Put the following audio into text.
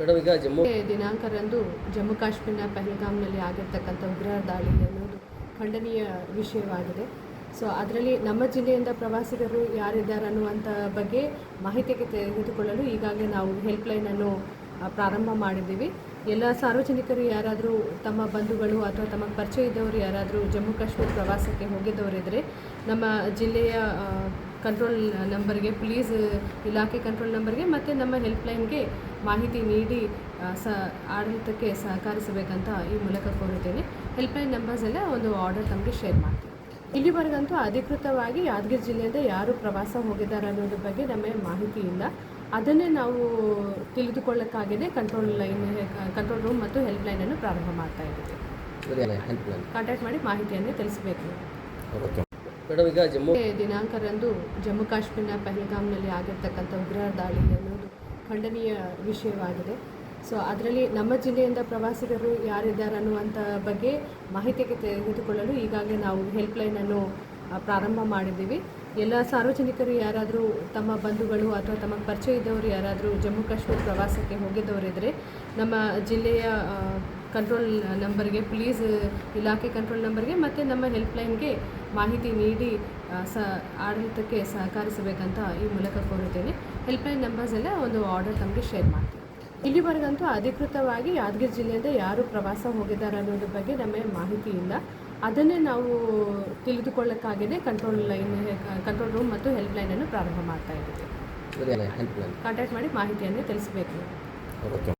Madam ಈಗ ಜಮ್ಮು ದಿನಾಂಕರಂದು ಜಮ್ಮು ಕಾಶ್ಮೀರ ಪಹಲ್ಗಾಮ್ನಲ್ಲಿ ಆಗಿರ್ತಕ್ಕಂಥ ಉಗ್ರರ ದಾಳಿ ಅನ್ನೋದು ಖಂಡನೀಯ ವಿಷಯವಾಗಿದೆ. ಸೊ ಅದರಲ್ಲಿ ನಮ್ಮ ಜಿಲ್ಲೆಯಿಂದ ಪ್ರವಾಸಿಗರು ಯಾರಿದ್ದಾರೆ ಅನ್ನುವಂಥ ಬಗ್ಗೆ ಮಾಹಿತಿಗೆ ತೆಗೆದುಕೊಳ್ಳಲು ಈಗಾಗಲೇ ನಾವು ಹೆಲ್ಪ್ಲೈನನ್ನು ಪ್ರಾರಂಭ ಮಾಡಿದ್ದೀವಿ. ಎಲ್ಲ ಸಾರ್ವಜನಿಕರು ಯಾರಾದರೂ ತಮ್ಮ ಬಂಧುಗಳು ಅಥವಾ ತಮ್ಮ ಪರಿಚಯ ಇದ್ದವರು ಯಾರಾದರೂ ಜಮ್ಮು ಕಾಶ್ಮೀರ ಪ್ರವಾಸಕ್ಕೆ ಹೋಗಿದ್ದವರಿದ್ದರೆ ನಮ್ಮ ಜಿಲ್ಲೆಯ ಕಂಟ್ರೋಲ್ ನಂಬರ್ಗೆ ಪ್ಲೀಸ್ ಇಲಾಖೆ ಕಂಟ್ರೋಲ್ ನಂಬರ್ಗೆ ಮತ್ತು ನಮ್ಮ ಹೆಲ್ಪ್ಲೈನ್ಗೆ ಮಾಹಿತಿ ನೀಡಿ ಸ ಆಡಳಿತಕ್ಕೆ ಸಹಕರಿಸಬೇಕಂತ ಈ ಮೂಲಕ ಕೋರುತ್ತೇನೆ. ಹೆಲ್ಪ್ಲೈನ್ ನಂಬರ್ಸ್ ಎಲ್ಲ ಒಂದು ಆರ್ಡರ್ ತಮಗೆ ಶೇರ್ ಮಾಡ್ತೀನಿ ಇಲ್ಲಿವರೆಗಂತೂ ಅಧಿಕೃತವಾಗಿ ಯಾದಗಿರಿ ಜಿಲ್ಲೆಯಿಂದ ಯಾರು ಪ್ರವಾಸ ಹೋಗಿದ್ದಾರೆ ಅನ್ನೋದ್ರ ಬಗ್ಗೆ ನಮಗೆ ಮಾಹಿತಿ ಇಲ್ಲ. ಅದನ್ನೇ ನಾವು ತಿಳಿದುಕೊಳ್ಳೋಕ್ಕಾಗಿದೆ ಕಂಟ್ರೋಲ್ ಲೈನ್ ಕಂಟ್ರೋಲ್ ರೂಮ್ ಮತ್ತು ಹೆಲ್ಪ್ಲೈನನ್ನು ಪ್ರಾರಂಭ ಮಾಡ್ತಾ ಇದ್ದೀವಿ. ಹೆಲ್ಪ್ ಕಾಂಟ್ಯಾಕ್ಟ್ ಮಾಡಿ ಮಾಹಿತಿಯನ್ನು ತಿಳಿಸಬೇಕು. ಮೇಡಮ್ ಈಗ ಜಮ್ಮು ದಿನಾಂಕರಂದು ಜಮ್ಮು ಕಾಶ್ಮೀರ ಪಹಲ್ಗಾಮ್ನಲ್ಲಿ ಆಗಿರ್ತಕ್ಕಂಥ ಉಗ್ರರ ದಾಳಿ ಅನ್ನೋದು ಖಂಡನೀಯ ವಿಷಯವಾಗಿದೆ. ಸೊ ಅದರಲ್ಲಿ ನಮ್ಮ ಜಿಲ್ಲೆಯಿಂದ ಪ್ರವಾಸಿಗರು ಯಾರಿದ್ದಾರೆ ಅನ್ನುವಂಥ ಬಗ್ಗೆ ಮಾಹಿತಿಗೆ ತೆಗೆದುಕೊಳ್ಳಲು ಈಗಾಗಲೇ ನಾವು ಹೆಲ್ಪ್ಲೈನನ್ನು ಪ್ರಾರಂಭ ಮಾಡಿದ್ದೀವಿ. ಎಲ್ಲ ಸಾರ್ವಜನಿಕರು ಯಾರಾದರೂ ತಮ್ಮ ಬಂಧುಗಳು ಅಥವಾ ತಮ್ಮ ಪರಿಚಯ ಇದ್ದವರು ಯಾರಾದರೂ ಜಮ್ಮು ಕಾಶ್ಮೀರ ಪ್ರವಾಸಕ್ಕೆ ಹೋಗಿದ್ದವರಿದ್ದರೆ ನಮ್ಮ ಜಿಲ್ಲೆಯ ಕಂಟ್ರೋಲ್ ನಂಬರ್ಗೆ ಪ್ಲೀಸ್ ಇಲಾಖೆ ಕಂಟ್ರೋಲ್ ನಂಬರ್ಗೆ ಮತ್ತು ನಮ್ಮ ಹೆಲ್ಪ್ಲೈನ್ಗೆ ಮಾಹಿತಿ ನೀಡಿ ಸ ಆಡಳಿತಕ್ಕೆ ಸಹಕರಿಸಬೇಕಂತ ಈ ಮೂಲಕ ಕೋರುತ್ತೇನೆ. ಹೆಲ್ಪ್ಲೈನ್ ನಂಬರ್ಸ್ ಎಲ್ಲ ಒಂದು ಆರ್ಡರ್ ತಮಗೆ ಶೇರ್ ಮಾಡ್ತೀವಿ. ಇಲ್ಲಿವರೆಗಂತೂ ಅಧಿಕೃತವಾಗಿ ಯಾದಗಿರಿ ಜಿಲ್ಲೆಯಿಂದ ಯಾರು ಪ್ರವಾಸ ಹೋಗಿದ್ದಾರೆ ಅನ್ನೋದ್ರ ಬಗ್ಗೆ ನಮಗೆ ಮಾಹಿತಿ ಇಲ್ಲ. ಅದನ್ನೇ ನಾವು ತಿಳಿದುಕೊಳ್ಳೋಕ್ಕಾಗಿದೆ ಕಂಟ್ರೋಲ್ ಲೈನ್ ಕಂಟ್ರೋಲ್ ರೂಮ್ ಮತ್ತು ಹೆಲ್ಪ್ಲೈನನ್ನು ಪ್ರಾರಂಭ ಮಾಡ್ತಾ ಇದ್ದೀವಿ. ಕಾಂಟ್ಯಾಕ್ಟ್ ಮಾಡಿ ಮಾಹಿತಿಯನ್ನು ತಿಳಿಸಬೇಕು. ಓಕೆ